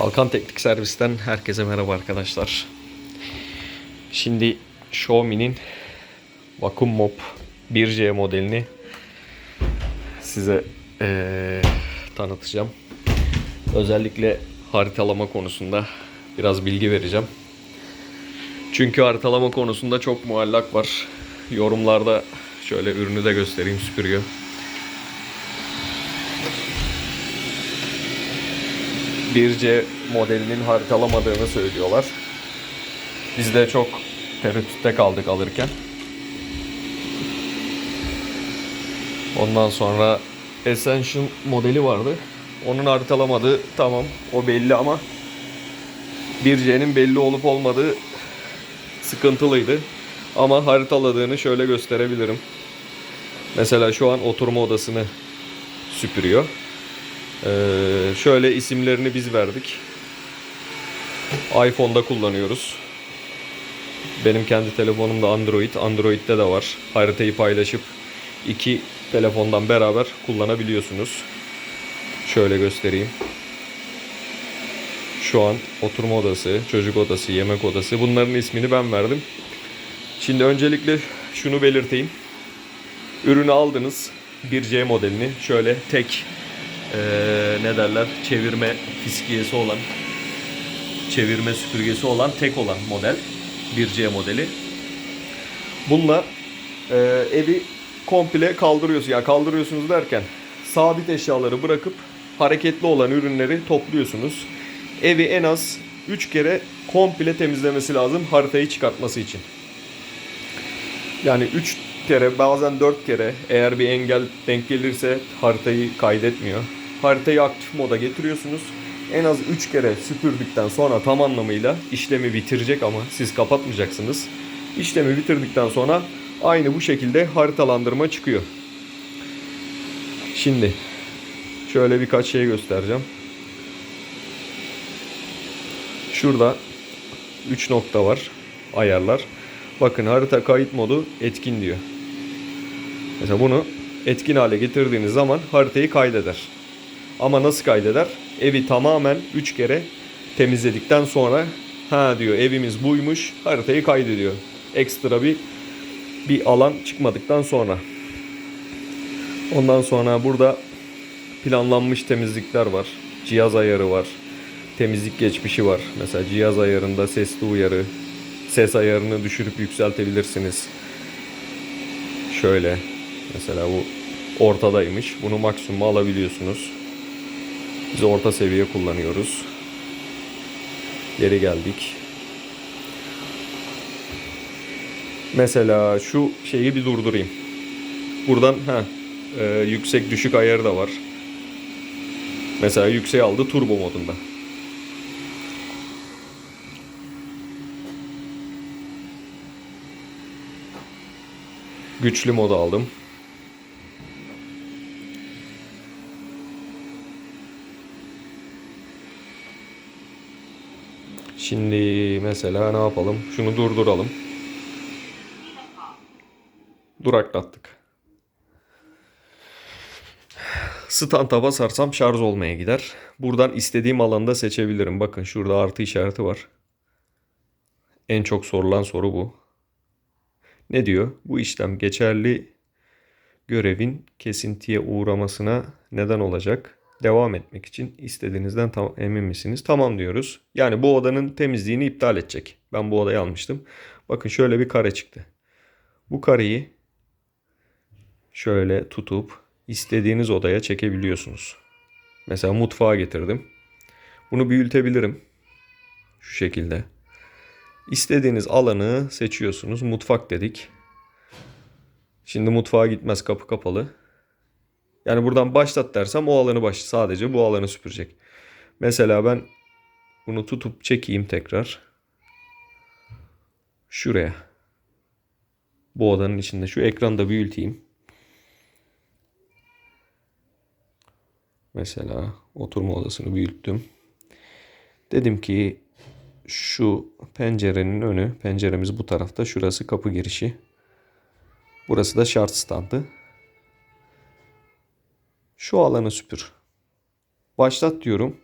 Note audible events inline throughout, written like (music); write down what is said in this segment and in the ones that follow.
Balkan Teknik Servis'ten herkese merhaba arkadaşlar. Şimdi Xiaomi'nin Vacuum Mop 1C modelini size eee, tanıtacağım. Özellikle haritalama konusunda biraz bilgi vereceğim. Çünkü haritalama konusunda çok muallak var. Yorumlarda şöyle ürünü de göstereyim süpürüyor. Bir C modelinin haritalamadığını söylüyorlar. Biz de çok tereddütte kaldık alırken. Ondan sonra Ascension modeli vardı. Onun haritalamadığı tamam o belli ama 1C'nin belli olup olmadığı sıkıntılıydı. Ama haritaladığını şöyle gösterebilirim. Mesela şu an oturma odasını süpürüyor. Ee, şöyle isimlerini biz verdik. iPhone'da kullanıyoruz. Benim kendi telefonumda Android. Android'de de var. Haritayı paylaşıp iki telefondan beraber kullanabiliyorsunuz. Şöyle göstereyim. Şu an oturma odası, çocuk odası, yemek odası. Bunların ismini ben verdim. Şimdi öncelikle şunu belirteyim. Ürünü aldınız. 1C modelini şöyle tek eee, ne derler çevirme fiskiyesi olan çevirme süpürgesi olan tek olan model 1C modeli. Bununla eee, evi komple kaldırıyorsunuz. Ya kaldırıyorsunuz derken sabit eşyaları bırakıp hareketli olan ürünleri topluyorsunuz. Evi en az 3 kere komple temizlemesi lazım haritayı çıkartması için. Yani 3 kere bazen 4 kere eğer bir engel denk gelirse haritayı kaydetmiyor. Haritayı aktif moda getiriyorsunuz. En az 3 kere süpürdükten sonra tam anlamıyla işlemi bitirecek ama siz kapatmayacaksınız. İşlemi bitirdikten sonra aynı bu şekilde haritalandırma çıkıyor. Şimdi şöyle birkaç şey göstereceğim. Şurada 3 nokta var ayarlar. Bakın harita kayıt modu etkin diyor. Mesela bunu etkin hale getirdiğiniz zaman haritayı kaydeder. Ama nasıl kaydeder? Evi tamamen 3 kere temizledikten sonra ha diyor evimiz buymuş haritayı kaydediyor. Ekstra bir bir alan çıkmadıktan sonra. Ondan sonra burada planlanmış temizlikler var. Cihaz ayarı var. Temizlik geçmişi var. Mesela cihaz ayarında sesli uyarı, ses ayarını düşürüp yükseltebilirsiniz. Şöyle mesela bu ortadaymış. Bunu maksimuma alabiliyorsunuz. Biz orta seviye kullanıyoruz. Geri geldik. Mesela şu şeyi bir durdurayım. Buradan ha yüksek düşük ayarı da var. Mesela yüksek aldı turbo modunda. Güçlü modu aldım. Şimdi mesela ne yapalım? Şunu durduralım. Duraklattık. Stanta basarsam şarj olmaya gider. Buradan istediğim alanda seçebilirim. Bakın şurada artı işareti var. En çok sorulan soru bu. Ne diyor? Bu işlem geçerli görevin kesintiye uğramasına neden olacak. Devam etmek için istediğinizden tam, emin misiniz? Tamam diyoruz. Yani bu odanın temizliğini iptal edecek. Ben bu odayı almıştım. Bakın şöyle bir kare çıktı. Bu kareyi şöyle tutup istediğiniz odaya çekebiliyorsunuz. Mesela mutfağa getirdim. Bunu büyütebilirim. Şu şekilde. İstediğiniz alanı seçiyorsunuz. Mutfak dedik. Şimdi mutfağa gitmez kapı kapalı. Yani buradan başlat dersem o alanı baş sadece bu alanı süpürecek. Mesela ben bunu tutup çekeyim tekrar. Şuraya. Bu odanın içinde şu ekranı da büyüteyim. Mesela oturma odasını büyüttüm. Dedim ki şu pencerenin önü, penceremiz bu tarafta. Şurası kapı girişi. Burası da şart standı. Şu alanı süpür. Başlat diyorum.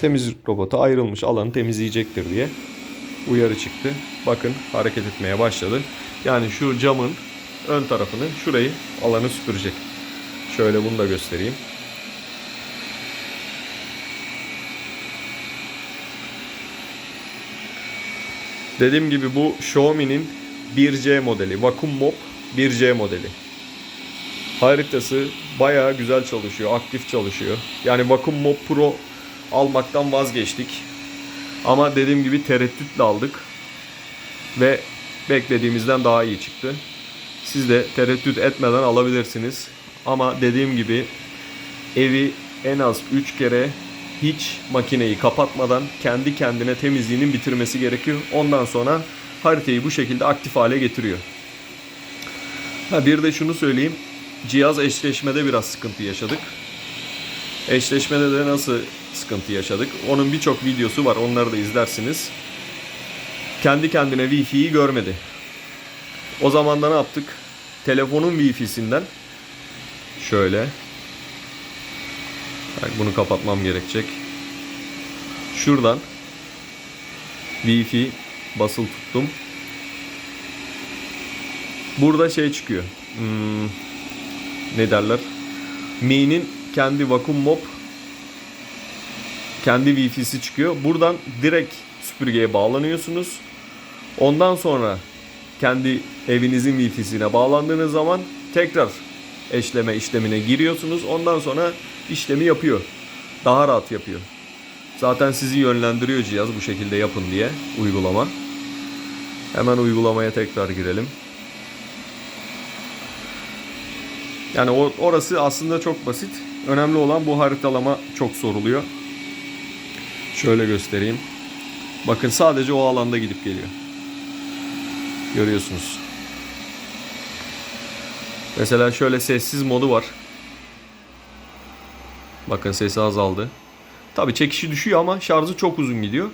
temizlik robotu ayrılmış alanı temizleyecektir diye uyarı çıktı. Bakın hareket etmeye başladı. Yani şu camın ön tarafını şurayı alanı süpürecek. Şöyle bunu da göstereyim. Dediğim gibi bu Xiaomi'nin 1C modeli. Vacuum Mop 1C modeli. Haritası bayağı güzel çalışıyor, aktif çalışıyor. Yani Vacuum Mop Pro almaktan vazgeçtik. Ama dediğim gibi tereddütle aldık. Ve beklediğimizden daha iyi çıktı. Siz de tereddüt etmeden alabilirsiniz. Ama dediğim gibi evi en az 3 kere hiç makineyi kapatmadan kendi kendine temizliğinin bitirmesi gerekiyor. Ondan sonra haritayı bu şekilde aktif hale getiriyor. Ha bir de şunu söyleyeyim. Cihaz eşleşmede biraz sıkıntı yaşadık. Eşleşmede de nasıl sıkıntı yaşadık? Onun birçok videosu var. Onları da izlersiniz. Kendi kendine Wi-Fi'yi görmedi. O zaman da ne yaptık? Telefonun Wi-Fi'sinden şöyle bunu kapatmam gerekecek. Şuradan Wi-Fi basılı tuttum. Burada şey çıkıyor. Hmm, ne derler? Mi'nin kendi vakum mop kendi Wi-Fi'si çıkıyor. Buradan direkt süpürgeye bağlanıyorsunuz. Ondan sonra kendi evinizin Wi-Fi'sine bağlandığınız zaman tekrar eşleme işlemine giriyorsunuz. Ondan sonra işlemi yapıyor. Daha rahat yapıyor. Zaten sizi yönlendiriyor cihaz bu şekilde yapın diye uygulama. Hemen uygulamaya tekrar girelim. Yani orası aslında çok basit. Önemli olan bu haritalama çok soruluyor. Şöyle göstereyim. Bakın sadece o alanda gidip geliyor. Görüyorsunuz. Mesela şöyle sessiz modu var. Bakın sesi azaldı. Tabi çekişi düşüyor ama şarjı çok uzun gidiyor.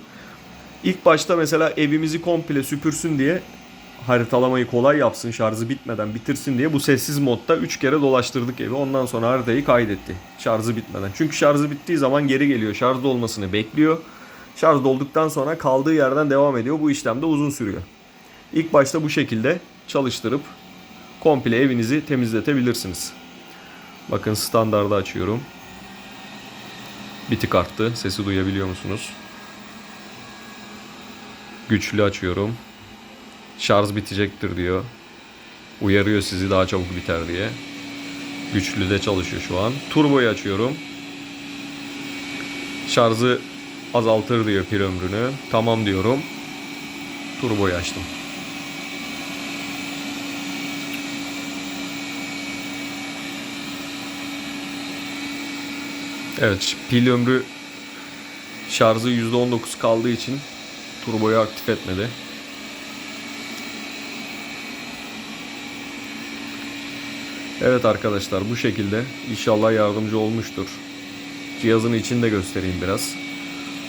İlk başta mesela evimizi komple süpürsün diye haritalamayı kolay yapsın şarjı bitmeden bitirsin diye bu sessiz modda 3 kere dolaştırdık evi. Ondan sonra haritayı kaydetti şarjı bitmeden. Çünkü şarjı bittiği zaman geri geliyor şarjda olmasını bekliyor. Şarj olduktan sonra kaldığı yerden devam ediyor. Bu işlem de uzun sürüyor. İlk başta bu şekilde çalıştırıp komple evinizi temizletebilirsiniz. Bakın standardı açıyorum. Bir tık arttı. Sesi duyabiliyor musunuz? Güçlü açıyorum. Şarj bitecektir diyor. Uyarıyor sizi daha çabuk biter diye. Güçlü de çalışıyor şu an. Turboyu açıyorum. Şarjı azaltır diyor pil ömrünü. Tamam diyorum. Turboyu açtım. Evet pil ömrü şarjı %19 kaldığı için turboyu aktif etmedi. Evet arkadaşlar bu şekilde inşallah yardımcı olmuştur. Cihazın içini de göstereyim biraz.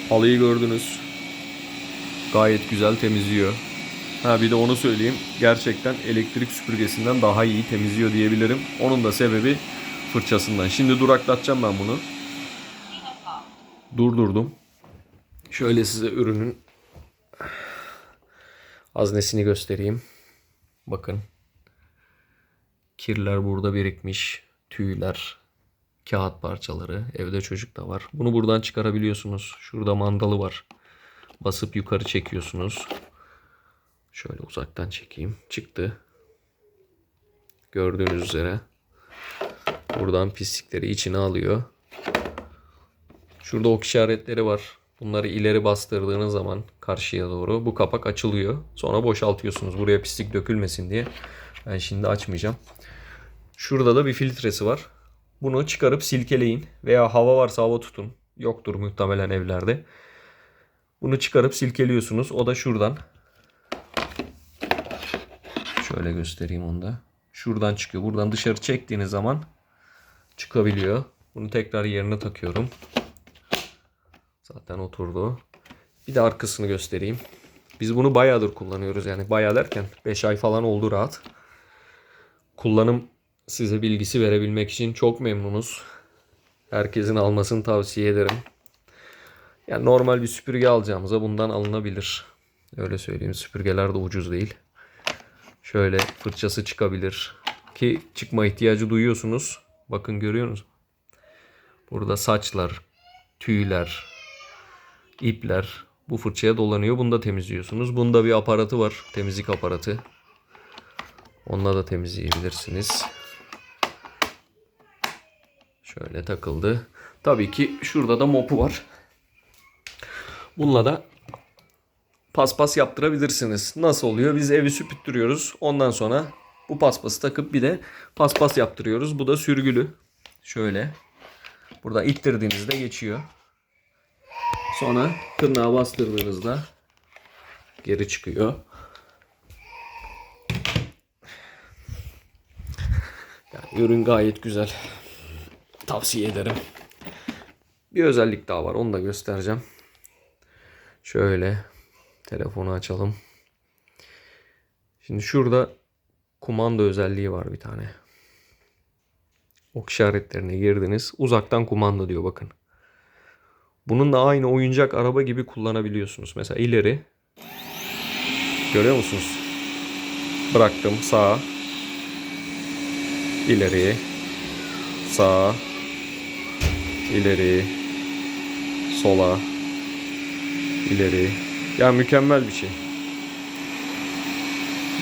Halıyı gördünüz. Gayet güzel temizliyor. Ha bir de onu söyleyeyim. Gerçekten elektrik süpürgesinden daha iyi temizliyor diyebilirim. Onun da sebebi fırçasından. Şimdi duraklatacağım ben bunu durdurdum. Şöyle size ürünün haznesini göstereyim. Bakın. Kirler burada birikmiş. Tüyler, kağıt parçaları. Evde çocuk da var. Bunu buradan çıkarabiliyorsunuz. Şurada mandalı var. Basıp yukarı çekiyorsunuz. Şöyle uzaktan çekeyim. Çıktı. Gördüğünüz üzere. Buradan pislikleri içine alıyor. Şurada ok işaretleri var. Bunları ileri bastırdığınız zaman karşıya doğru bu kapak açılıyor. Sonra boşaltıyorsunuz buraya pislik dökülmesin diye. Ben şimdi açmayacağım. Şurada da bir filtresi var. Bunu çıkarıp silkeleyin veya hava varsa hava tutun. Yoktur muhtemelen evlerde. Bunu çıkarıp silkeliyorsunuz. O da şuradan. Şöyle göstereyim onu da. Şuradan çıkıyor. Buradan dışarı çektiğiniz zaman çıkabiliyor. Bunu tekrar yerine takıyorum. Zaten oturdu. Bir de arkasını göstereyim. Biz bunu bayağıdır kullanıyoruz yani bayağı derken 5 ay falan oldu rahat. Kullanım size bilgisi verebilmek için çok memnunuz. Herkesin almasını tavsiye ederim. Yani normal bir süpürge alacağımıza bundan alınabilir. Öyle söyleyeyim. Süpürgeler de ucuz değil. Şöyle fırçası çıkabilir. Ki çıkma ihtiyacı duyuyorsunuz. Bakın görüyorsunuz. Burada saçlar, tüyler, ipler bu fırçaya dolanıyor. Bunu da temizliyorsunuz. Bunda bir aparatı var. Temizlik aparatı. Onunla da temizleyebilirsiniz. Şöyle takıldı. Tabii ki şurada da mopu var. Bununla da paspas yaptırabilirsiniz. Nasıl oluyor? Biz evi süpürtüyoruz. Ondan sonra bu paspası takıp bir de paspas yaptırıyoruz. Bu da sürgülü. Şöyle. Burada ittirdiğinizde geçiyor. Sonra tırnağa bastırdığınızda geri çıkıyor. Yani ürün gayet güzel. Tavsiye ederim. Bir özellik daha var. Onu da göstereceğim. Şöyle telefonu açalım. Şimdi şurada kumanda özelliği var bir tane. Ok işaretlerine girdiniz. Uzaktan kumanda diyor bakın. Bunun da aynı oyuncak araba gibi kullanabiliyorsunuz. Mesela ileri. Görüyor musunuz? Bıraktım sağa. İleri. Sağa. İleri. Sola. ileri. Ya mükemmel bir şey.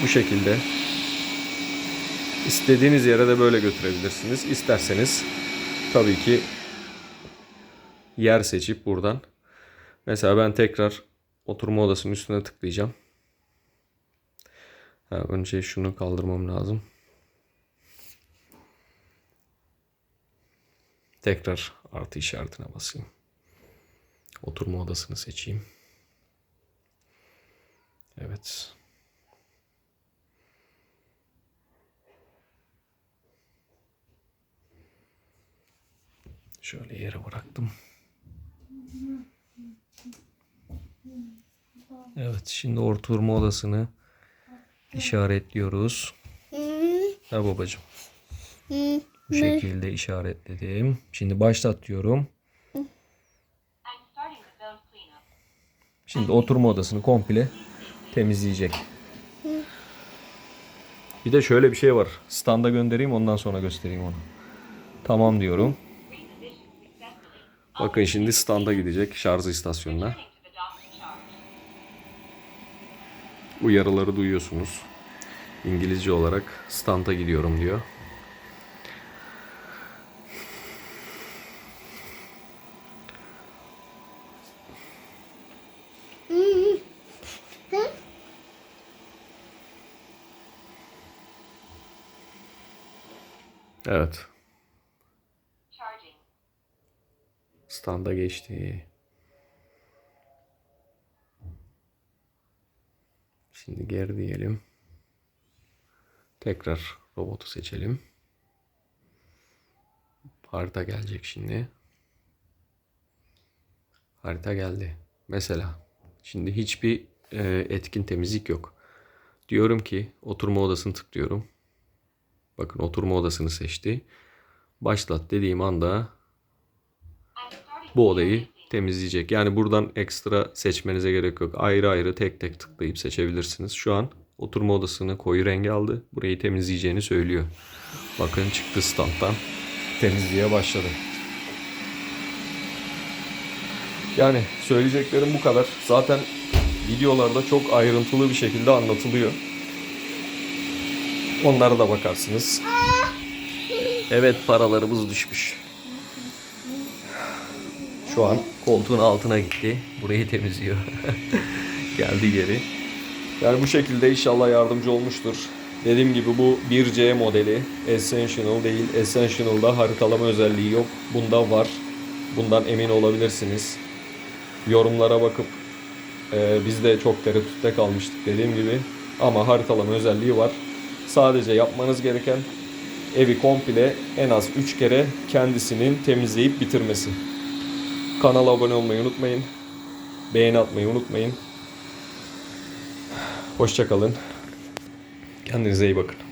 Bu şekilde. İstediğiniz yere de böyle götürebilirsiniz. İsterseniz tabii ki yer seçip buradan. Mesela ben tekrar oturma odasının üstüne tıklayacağım. Ha, önce şunu kaldırmam lazım. Tekrar artı işaretine basayım. Oturma odasını seçeyim. Evet. Şöyle yere bıraktım. Evet, şimdi oturma odasını işaretliyoruz. Ha babacığım. Bu şekilde işaretledim. Şimdi başlat diyorum. Şimdi oturma odasını komple temizleyecek. Bir de şöyle bir şey var. Standa göndereyim ondan sonra göstereyim onu. Tamam diyorum. Bakın şimdi standa gidecek şarj istasyonuna. Uyarıları duyuyorsunuz. İngilizce olarak standa gidiyorum diyor. Evet. Standa geçti. Şimdi geri diyelim. Tekrar robotu seçelim. Harita gelecek şimdi. Harita geldi. Mesela şimdi hiçbir e, etkin temizlik yok. Diyorum ki oturma odasını tıklıyorum. Bakın oturma odasını seçti. Başlat dediğim anda bu odayı temizleyecek. Yani buradan ekstra seçmenize gerek yok. Ayrı ayrı tek tek tıklayıp seçebilirsiniz. Şu an oturma odasını koyu rengi aldı. Burayı temizleyeceğini söylüyor. Bakın çıktı standtan. Temizliğe başladı. Yani söyleyeceklerim bu kadar. Zaten videolarda çok ayrıntılı bir şekilde anlatılıyor. Onlara da bakarsınız. Evet paralarımız düşmüş. Şu an koltuğun altına gitti. Burayı temizliyor. (laughs) Geldi geri. Yani bu şekilde inşallah yardımcı olmuştur. Dediğim gibi bu 1C modeli. Essential değil. Essential'da haritalama özelliği yok. Bunda var. Bundan emin olabilirsiniz. Yorumlara bakıp e, biz de çok tereddütte kalmıştık dediğim gibi. Ama haritalama özelliği var. Sadece yapmanız gereken evi komple en az 3 kere kendisinin temizleyip bitirmesi. Kanala abone olmayı unutmayın. Beğeni atmayı unutmayın. Hoşçakalın. Kendinize iyi bakın.